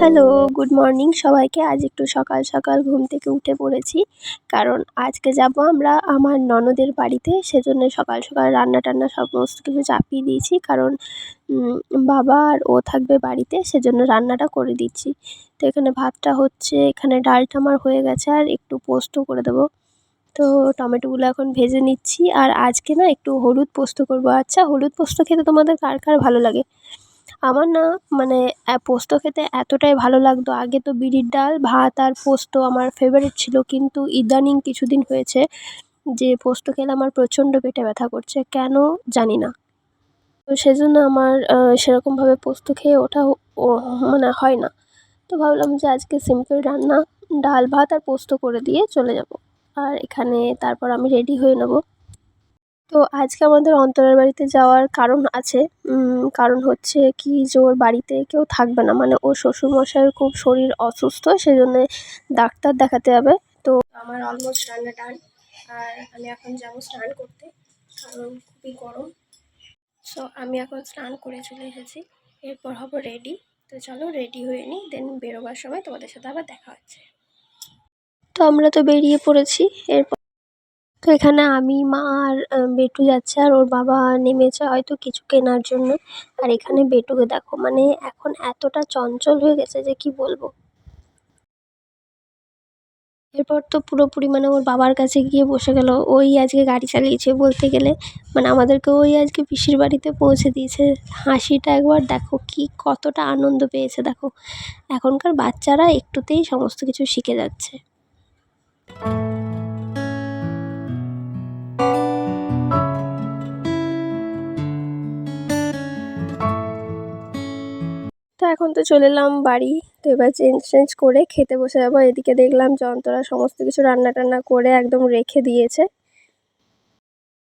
Hello good morning সবাইকে আজ একটু সকাল সকাল ঘুম থেকে উঠে পড়েছি। কারণ আজকে যাব আমরা আমার ননদের বাড়িতে। সেজন্য সকাল সকাল রান্না টান্না সমস্ত কিছু চাপিয়ে দিয়েছি। কারণ বাবা আর ও থাকবে বাড়িতে, সেজন্য রান্নাটা করে দিচ্ছি। তো এখানে ভাতটা হচ্ছে, এখানে ডালটা আমার হয়ে গেছে আর একটু পোস্ত করে দেবো। তো টমেটোগুলো এখন ভেজে নিচ্ছি। আর আজকে না একটু হলুদ পোস্ত করব। আচ্ছা হলুদ পোস্ত খেতে তোমাদের কার কার ভালো লাগে? আমার না মানে পোস্ত খেতে এতটাই ভালো লাগতো। আগে তো বিউলির ডাল, ভাত আর পোস্ত আমার ফেভারিট ছিল, কিন্তু ইদানিং কিছুদিন হয়েছে যে পোস্ত খেলে আমার প্রচণ্ড পেটে ব্যথা করছে, কেন জানি না। তো সেজন্য আমার সেরকমভাবে পোস্ত খেয়ে ওঠা মানে হয় না। তো ভাবলাম যে আজকে সিম্পল রান্না, ডাল, ভাত আর পোস্ত করে দিয়ে চলে যাব। আর এখানে তারপর আমি রেডি হয়ে নেব। তো আজকে আমাদের অন্তরের বাড়িতে যাওয়ার কারণ আছে। কারণ হচ্ছে কি যে ওর বাড়িতে কেউ থাকবে না। মানে ওর শ্বশুরমশাইয়ের খুব শরীর অসুস্থ সেই জন্যে ডাক্তার দেখাতে হবে। তো আমার অলমোস্ট রান্না ডান আর আমি এখন যাব স্নান করতে, কারণ খুবই গরম। সো আমি এখন স্নান করে চলে এসেছি। এরপর হব রেডি তো চলো রেডি হয়ে নিই দেন বেরোবার সময় তোমাদের সাথে আবার দেখা হচ্ছে। তো আমরা তো বেরিয়ে পড়েছি। এরপর তো এখানে আমি, মা আর বেটু যাচ্ছে আর ওর বাবা নেমেছে হয়তো কিছু কেনার জন্য। আর এখানে বেটুকে দেখো মানে এখন এতটা চঞ্চল হয়ে গেছে যে কি বলব। এরপর তো পুরোপুরি মানে ওর বাবার কাছে গিয়ে বসে গেল। ওই আজকে গাড়ি চালিয়েছে বলতে গেলে। মানে আমাদেরকে ওই আজকে পিসির বাড়িতে পৌঁছে দিয়েছে। হাসিটা একবার দেখো, কি কতটা আনন্দ পেয়েছে দেখো। এখনকার বাচ্চারা একটুতেই সমস্ত কিছু শিখে যাচ্ছে। এখন তো চলে এলাম বাড়ি। তো এবার চেঞ্জ চেঞ্জ করে খেতে বসে যাব। এদিকে দেখলাম যন্ত্ররা সমস্ত কিছু রান্না টান্না করে একদম রেখে দিয়েছে।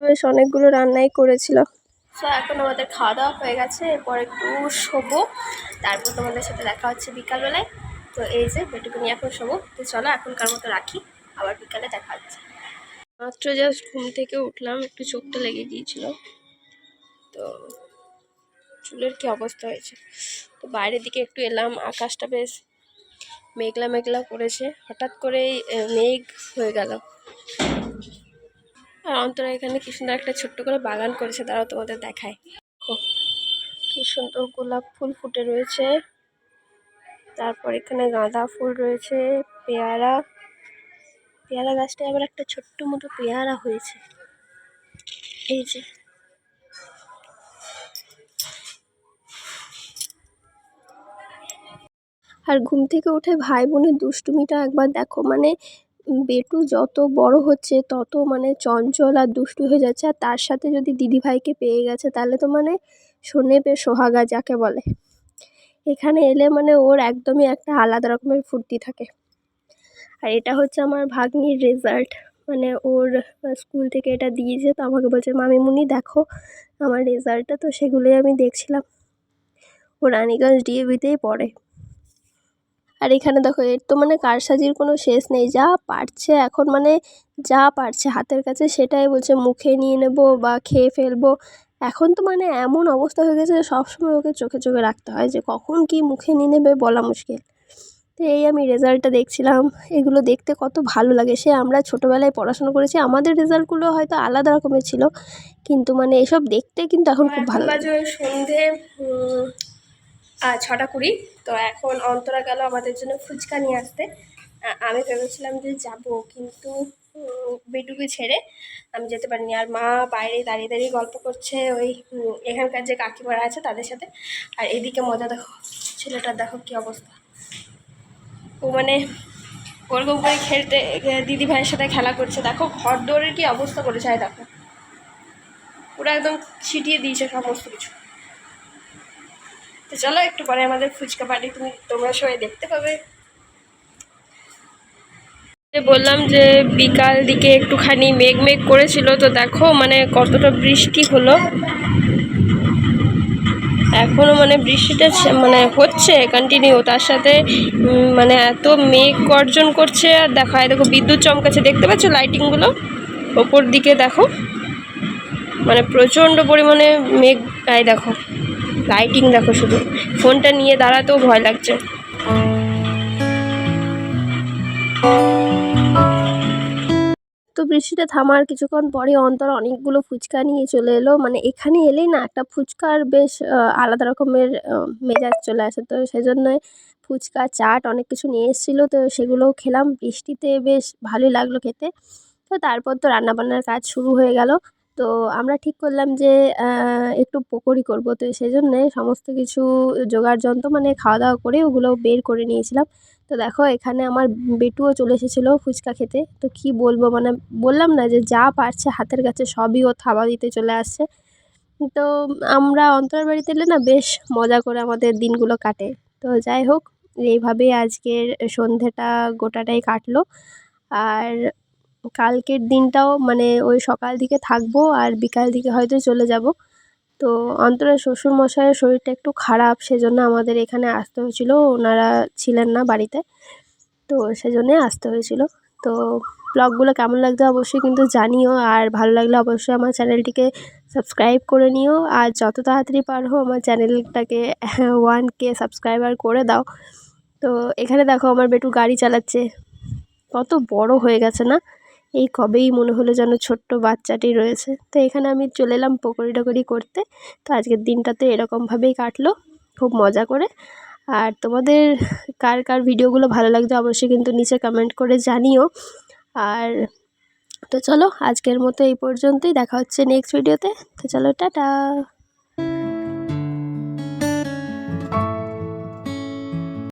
বেশ অনেকগুলো রান্নাই করেছিল। সো এখন আমাদের খাওয়া দাওয়া হয়ে গেছে। এরপর একটু শোবো। তারপর তোমাদের সাথে দেখা হচ্ছে বিকালবেলায়। তো এই যে বেটুকে নিয়ে এখন শোবো। তো চলো, এখনকার মতো রাখি। আবার বিকালে দেখা হচ্ছে। মাত্র জাস্ট ঘুম থেকে উঠলাম। একটু চোখটা লেগে গিয়েছিল। তো চুলের কি অবস্থা হয়েছে? তো বাইরের দিকে একটু এলাম আকাশটা বেশ মেঘলা মেঘলা করেছে। হঠাৎ করেই মেঘ হয়ে গেল। আর অন্তরা এখানে কি সুন্দর একটা ছোট্ট করে বাগান করেছে। তারাও তোমাদের দেখায় দেখো, কি সুন্দর গোলাপ ফুল ফুটে রয়েছে। তারপর এখানে গাঁদা ফুল রয়েছে পেয়ারা। পেয়ারা গাছটায় আবার একটা ছোট্ট মতো পেয়ারা হয়েছে। এই যে। আর ঘুম থেকে উঠে ভাই বোনের দুষ্টুমিটা একবার দেখো মানে বেটু যত বড় হচ্ছে, তত মানে চঞ্চল আর দুষ্টু হয়ে যাচ্ছে। আর তার সাথে যদি দিদিভাইকে পেয়ে গেছে, তাহলে তো মানে শোনে পে সোহাগা যাকে বলে। এখানে এলে মানে ওর একদমই একটা আলাদা রকমের ফুর্তি থাকে। আর এটা হচ্ছে আমার ভাগ্নির রেজাল্ট মানে ওর স্কুল থেকে এটা দিয়েছে, তো আমাকে বলছে মামিমুনি দেখো আমার রেজাল্টটা তো সেগুলোই আমি দেখছিলাম। ও রানীগঞ্জ ডিএভিতেই পড়ে। আর এখানে দেখো এর তো মানে কারসাজির কোনো শেষ নেই। যা পারছে এখন মানে যা পারছে হাতের কাছে সেটাই বলছে মুখে নিয়ে নেব বা খেয়ে ফেলব। এখন তো মানে এমন অবস্থা হয়ে গেছে যে সবসময় ওকে চোখে চোখে রাখতে হয় যে কখন কি মুখে নিয়ে নেবে বলা মুশকিল। তো এই আমি রেজাল্টটা দেখছিলাম এগুলো দেখতে কত ভালো লাগে। সে আমরা ছোটোবেলায় পড়াশোনা করেছি আমাদের রেজাল্টগুলো হয়তো আলাদা রকমের ছিল কিন্তু মানে এসব দেখতে কিন্তু এখন খুব ভালো লাগে। সন্ধে ছটা কুড়ি। তো এখন অন্তরা গেল আমাদের জন্য ফুচকা নিয়ে আসতে। আমি ভেবেছিলাম যে যাব, কিন্তু বেটুকে ছেড়ে আমি যেতে পারিনি। আর মা বাইরে দাঁড়িয়ে দাঁড়িয়ে গল্প করছে ওই এখানকার যে কাকিমারা আছে তাদের সাথে। আর এদিকে মজা দেখো, ছেলেটার দেখো কি অবস্থা। ও মানে ওরকম করে খেলতে দিদি ভাইয়ের সাথে খেলা করছে। দেখো ঘর দৌড়ের কি অবস্থা করেছে দেখো। পুরো একদম ছিটিয়ে দিয়েছে সমস্ত কিছু। তো চলো, একটু পরে আমাদের ফুচকা পার্টি তুমি, তোমরা সবাই দেখতে পাবে। বললাম যে বিকাল দিকে একটুখানি মেঘ মেঘ করেছিল, তো দেখো মানে কতটা বৃষ্টি হলো। এখনও মানে বৃষ্টিটা মানে হচ্ছে কন্টিনিউ তার সাথে মানে এত মেঘ গর্জন করছে, আর দেখো, এই দেখো বিদ্যুৎ চমকাচ্ছে। দেখতে পাচ্ছ লাইটিংগুলো ওপর দিকে দেখো। মানে প্রচণ্ড পরিমাণে মেঘ, এই দেখো। লাইটিং দেখো শুধু। ফোনটা নিয়ে দাঁড়াতেও ভয় লাগছে। তো বৃষ্টিটা থামার কিছুক্ষণ পরে অন্তর অনেকগুলো ফুচকা নিয়ে চলে এলো। মানে এখানে এলেই না, একটা ফুচকার বেশ আলাদা রকমের মেজাজ চলে আসে। তো সেজন্যই ফুচকা, চাট অনেক কিছু নিয়ে এসেছিল। তো সেগুলোও খেলাম। বৃষ্টিতে বেশ ভালোই লাগল খেতে। তো তারপর তো রান্নাবান্নার কাজ শুরু হয়ে গেল। তো আমরা ঠিক করলাম যে একটু পকোড়ি করব। তো সেই জন্যে সমস্ত কিছু জোগাড় যন্ত্র মানে খাওয়া দাওয়া করে ওগুলো বের করে নিয়েছিলাম। তো দেখো এখানে আমার বেটুও চলে এসেছিল ফুচকা খেতে। তো কি বলব মানে বললাম না যে, যা পারছে হাতের কাছে সবই ও থাবা দিতে চলে আসছে। তো আমরা অন্তরের বাড়িতে এলে না বেশ মজা করে আমাদের দিনগুলো কাটে। তো যাই হোক, এইভাবেই আজকের সন্ধেটা গোটাটাই কাটলো। আর কালকের দিনটাও মানে ওই সকাল দিকে থাকব আর বিকাল দিকে হয়তো চলে যাব। তো অন্তরের শ্বশুরমশাইয়ের শরীরটা একটু খারাপ সেজন্য আমাদের এখানে আসতে হয়েছিল। ওনারা ছিলেন না বাড়িতে। তো সেজন্যে আসতে হয়েছিল। তো ব্লগগুলো কেমন লাগছে অবশ্যই কিন্তু জানিও। আর ভালো লাগলে অবশ্যই আমার চ্যানেলটিকে সাবস্ক্রাইব করে নিও। আর যত তাড়াতাড়ি পারো আমার চ্যানেলটাকে ওয়ান কে সাবস্ক্রাইবার করে দাও। তো এখানে দেখো আমার বেটু গাড়ি চালাচ্ছে। কত বড় হয়ে গেছে না? এই কবেই মনে হলো যেন ছোট্ট বাচ্চাটি রয়েছে। তো এখানে আমি চলে এলাম পকোড়ি টকরি করতে। তো আজকের দিনটাতে এরকমভাবেই কাটলো, খুব মজা করে। আর তোমাদের কার কার ভিডিওগুলো ভালো লাগতো অবশ্যই কিন্তু নিচে কমেন্ট করে জানিও। আর তো চলো আজকের মতো এই পর্যন্তই, দেখা হচ্ছে নেক্সট ভিডিওতে তো চলো, টাটা!